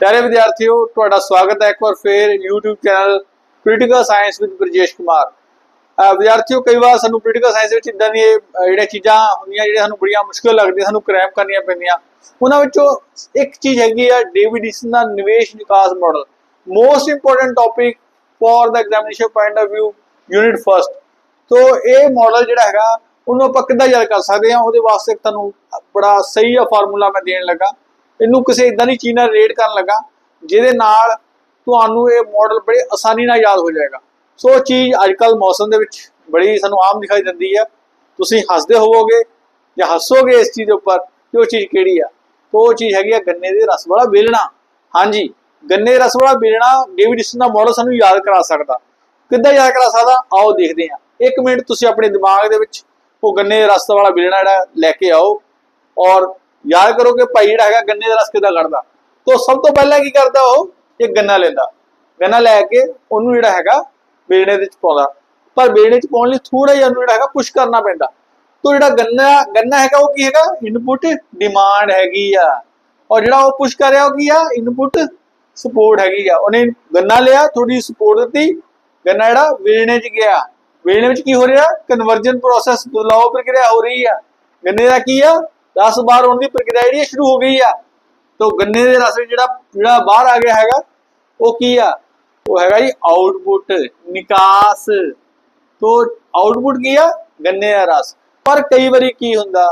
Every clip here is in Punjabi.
ਪਿਆਰੇ ਵਿਦਿਆਰਥੀਓ, ਤੁਹਾਡਾ ਸਵਾਗਤ ਹੈ ਇੱਕ ਵਾਰ ਫੇਰ YouTube channel political science with Brajesh Kumar ਅਹ ਵਿਦਿਆਰਥੀਓ, ਕਈ ਵਾਰ ਸਾਨੂੰ ਪੋਲੀਟੀਕਲ ਸਾਇੰਸ ਵਿੱਚ ਇਦਾਂ ਦੀਆਂ ਜਿਹੜੀਆਂ ਚੀਜ਼ਾਂ ਹੁੰਦੀਆਂ, ਜਿਹੜੀਆਂ ਸਾਨੂੰ ਬੜੀਆਂ ਮੁਸ਼ਕਲ ਲੱਗਦੀਆਂ, ਸਾਨੂੰ ਕ੍ਰੈਮ ਕਰਨੀਆਂ ਪੈਂਦੀਆਂ, ਉਹਨਾਂ ਵਿੱਚੋਂ ਇੱਕ ਚੀਜ਼ ਹੈਗੀ ਆ ਡੇਵਿਡ ਦਾ ਨਿਵੇਸ਼ ਵਿਕਾਸ model most important topic for the examination point of View unit first ਤੋਂ, ਇਹ ਮਾਡਲ ਜਿਹੜਾ ਹੈਗਾ, ਉਹਨੂੰ ਆਪਾਂ ਕਿੱਦਾਂ ਯਾਦ ਕਰ ਸਕਦੇ ਹਾਂ, ਉਹਦੇ ਵਾਸਤੇ ਤੁਹਾਨੂੰ ਬੜਾ ਸਹੀ ਆ ਫਾਰਮੂਲਾ ਮੈਂ ਦੇਣ ਲੱਗਾ। ਇਹਨੂੰ ਕਿਸੇ ਇਦਾਂ ਦੀ ਚੀਜ਼ ਨਾਲ ਰਿਲੇਟ ਕਰਨ ਲੱਗਾ, ਜਿਹਦੇ ਨਾਲ ਤੁਹਾਨੂੰ ਇਹ ਮਾਡਲ ਬੜੇ ਆਸਾਨੀ ਨਾਲ ਯਾਦ ਹੋ ਜਾਏਗਾ। ਸੋ ਉਹ ਚੀਜ਼ ਅੱਜਕੱਲ ਮੌਸਮ ਦੇ ਵਿੱਚ ਬੜੀ ਸਾਨੂੰ ਆਮ ਦਿਖਾਈ ਦਿੰਦੀ ਹੈ। ਤੁਸੀਂ ਹੱਸਦੇ ਹੋਵੋਗੇ ਜਾਂ ਹੱਸੋਗੇ ਇਸ ਚੀਜ਼ ਦੇ ਉੱਪਰ ਕਿ ਉਹ ਚੀਜ਼ ਕਿਹੜੀ ਆ? ਤੋ ਉਹ ਚੀਜ਼ ਹੈਗੀ ਆ ਗੰਨੇ ਦੇ ਰਸ ਵਾਲਾ ਵੇਲਣਾ। ਹਾਂਜੀ, ਗੰਨੇ ਰਸ ਵਾਲਾ ਵੇਲਣਾ ਡੇਵਿਡ ਇਸਨ ਦਾ ਮਾਡਲ ਸਾਨੂੰ ਯਾਦ ਕਰਾ ਸਕਦਾ। ਕਿੱਦਾਂ ਯਾਦ ਕਰਾ ਸਕਦਾ? ਆਓ ਦੇਖਦੇ ਹਾਂ। ਇੱਕ ਮਿੰਟ ਤੁਸੀਂ ਆਪਣੇ ਦਿਮਾਗ ਦੇ ਵਿੱਚ ਉਹ ਗੰਨੇ ਦੇ ਰਸ ਵਾਲਾ ਵੇਲਣਾ ਜਿਹੜਾ ਲੈ ਕੇ ਆਓ ਔਰ ਯਾਦ ਕਰੋ ਕਿ ਭਾਈ ਜਿਹੜਾ ਹੈਗਾ ਗੰਨੇ ਦਾ ਰਸ ਕਿੱਦਾਂ ਕੱਢਦਾ? ਤੋਂ ਸਭ ਤੋਂ ਪਹਿਲਾਂ ਕੀ ਕਰਦਾ ਉਹ? ਇਹ ਗੰਨਾ ਲੈਂਦਾ। ਗੰਨਾ ਲੈ ਕੇ ਉਹਨੂੰ ਜਿਹੜਾ ਹੈਗਾ ਵੇਲਣੇ ਦੇ ਵਿੱਚ ਪਾਉਂਦਾ। ਪਰ ਵੇਲਣੇ ਚ ਪਾਉਣ ਲਈ ਥੋੜਾ ਜਿਹਾ ਉਹਨੂੰ ਜਿਹੜਾ ਹੈਗਾ ਪੁਸ਼ ਕਰਨਾ ਪੈਂਦਾ। ਤੋਂ ਜਿਹੜਾ ਗੰਨਾ ਗੰਨਾ ਹੈਗਾ ਉਹ ਕੀ ਹੈਗਾ? ਇਨਪੁਟ ਡਿਮਾਂਡ ਹੈਗੀ ਆ। ਔਰ ਜਿਹੜਾ ਉਹ ਪੁਸ਼ ਕਰ ਰਿਹਾ ਉਹ ਕੀ ਆ? ਇਨਪੁਟ ਸਪੋਰਟ ਹੈਗੀ ਆ। ਉਹਨੇ ਗੰਨਾ ਲਿਆ ਥੋੜੀ ਸਪੋਰਟ ਦਿੱਤੀ। ਗੰਨਾ ਜਿਹੜਾ ਵੇਲਣੇ ਚ ਗਿਆ। ਵੇਲਣੇ ਵਿੱਚ ਕੀ ਹੋ ਰਿਹਾ? ਕਨਵਰਜਨ ਪ੍ਰੋਸੈਸ ਬਦਲਾਅ ਪ੍ਰਕਿਰਿਆ ਹੋ ਰਹੀ ਆ। ਗੰਨੇ ਦਾ ਕੀ ਆ? ਰਸ ਬਾਹਰ ਹੋਣ ਦੀ ਪ੍ਰਕਿਰਿਆ ਜਿਹੜੀ ਸ਼ੁਰੂ ਹੋ ਗਈ ਆ। ਤੋਂ ਗੰਨੇ ਦੇ ਰਸ ਵਿੱਚ ਜਿਹੜਾ ਜਿਹੜਾ ਬਾਹਰ ਆ ਗਿਆ ਹੈਗਾ, ਉਹ ਕੀ ਆ? ਉਹ ਹੈਗਾ ਜੀ ਆਊਟਪੁੱਟ ਨਿਕਾਸ। ਤੋਂ ਆਊਟਪੁੱਟ ਕੀ ਆ? ਗੰਨੇ ਦਾ ਰਸ। ਪਰ ਕਈ ਵਾਰੀ ਕੀ ਹੁੰਦਾ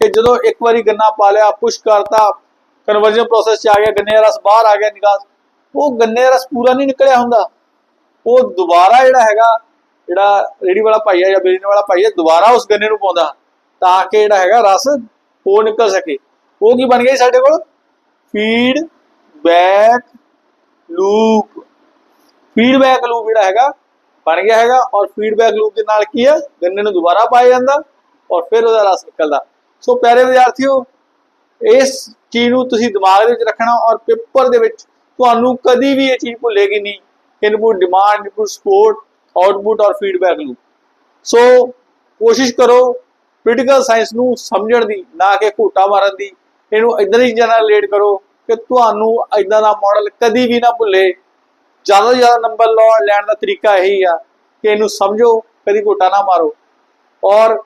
ਕਿ ਜਦੋਂ ਇੱਕ ਵਾਰੀ ਗੰਨਾ ਪਾ ਲਿਆ, ਪੁਸ਼ ਕਰਤਾ ਕਨਵਰਜਨ ਪ੍ਰੋਸੈਸ ਚ ਆ ਗਿਆ, ਗੰਨੇ ਦਾ ਰਸ ਬਾਹਰ ਆ ਗਿਆ, ਨਿਕਾਸ। ਉਹ ਗੰਨੇ ਦਾ ਰਸ ਪੂਰਾ ਨਹੀਂ ਨਿਕਲਿਆ ਹੁੰਦਾ। ਉਹ ਦੁਬਾਰਾ ਜਿਹੜਾ ਹੈਗਾ, ਜਿਹੜਾ ਰੇੜੀ ਵਾਲਾ ਭਾਈ ਆ ਜਾਂ ਬੇਲਣੇ ਵਾਲਾ ਭਾਈ ਆ, ਦੁਬਾਰਾ ਉਸ ਗੰਨੇ ਨੂੰ ਪਾਉਂਦਾ ਤਾਂ ਕਿ ਜਿਹੜਾ ਹੈਗਾ ਰਸ ਉਹ ਨਿਕਲ ਸਕੇ। ਉਹ ਕੀ ਬਣ ਗਿਆ ਸਾਡੇ ਕੋਲ? Feed back loop feedback loop ਜਿਹੜਾ ਹੈਗਾ, ਬਣ ਗਿਆ ਹੈਗਾ ਔਰ ਫੀਡਬੈਕ ਲੂਪ ਦੇ ਨਾਲ ਕੀ ਹੈ? ਗੰਨੇ ਨੂੰ ਦੁਬਾਰਾ ਪਾਇਆ ਜਾਂਦਾ ਔਰ ਫਿਰ ਉਹਦਾ ਰਸ ਨਿਕਲਦਾ। ਸੋ ਪਿਆਰੇ ਵਿਦਿਆਰਥੀਓ, ਇਸ ਚੀਜ਼ ਨੂੰ ਤੁਸੀਂ ਦਿਮਾਗ ਦੇ ਵਿੱਚ ਰੱਖਣਾ ਔਰ ਪੇਪਰ ਦੇ ਵਿੱਚ ਤੁਹਾਨੂੰ ਕਦੀ ਵੀ ਇਹ ਚੀਜ਼ ਭੁੱਲੇਗੀ ਨਹੀਂ। Input demand input support output ਔਰ ਫੀਡਬੈਕ ਲੂਪ ਸੋ ਕੋਸ਼ਿਸ਼ ਕਰੋ ਪੋਲੀਟੀਕਲ ਸਾਇੰਸ ਨੂੰ ਸਮਝਣ ਦੀ, ਨਾ ਕਿ ਘੋਟਾ ਮਾਰਨ ਦੀ, ਇਹਨੂੰ ਇਦਾਂ ਦੀ ਚੀਜ਼ਾਂ ਨਾਲ ਰਿਲੇਟ ਕਰੋ ਕਿ ਤੁਹਾਨੂੰ ਇਦਾਂ ਦਾ ਮਾਡਲ ਕਦੀ ਵੀ ਨਾ ਭੁੱਲੇ। ਜ਼ਿਆਦਾ ਤੋਂ ਜ਼ਿਆਦਾ ਨੰਬਰ ਲਾਉਣ ਲੈਣ ਦਾ ਤਰੀਕਾ ਇਹੀ ਆ ਕਿ ਇਹਨੂੰ ਸਮਝੋ, ਕਦੀ ਘੋਟਾ ਨਾ ਮਾਰੋ। ਔਰ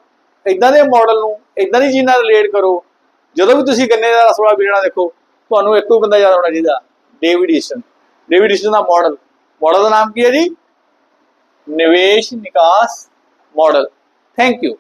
ਇਦਾਂ ਦੇ ਮਾਡਲ ਨੂੰ ਇਦਾਂ ਦੀ ਚੀਜ਼ ਨਾਲ ਰਿਲੇਟ ਕਰੋ, ਜਦੋਂ ਵੀ ਤੁਸੀਂ ਗੰਨੇ ਦਾ ਰਸਵਾਲਾ ਪੀਣਾ ਦੇਖੋ, ਤੁਹਾਨੂੰ ਇੱਕੋ ਹੀ ਬੰਦਾ ਯਾਦ ਹੋਣਾ ਚਾਹੀਦਾ ਡੇਵਿਡ ਈਸਨ ਡੇਵਿਡ ਈਸਨ ਦਾ ਮਾਡਲ ਮਾਡਲ ਦਾ ਨਾਮ ਕੀ ਹੈ ਜੀ? ਨਿਵੇਸ਼ ਨਿਕਾਸ ਮਾਡਲ ਥੈਂਕ ਯੂ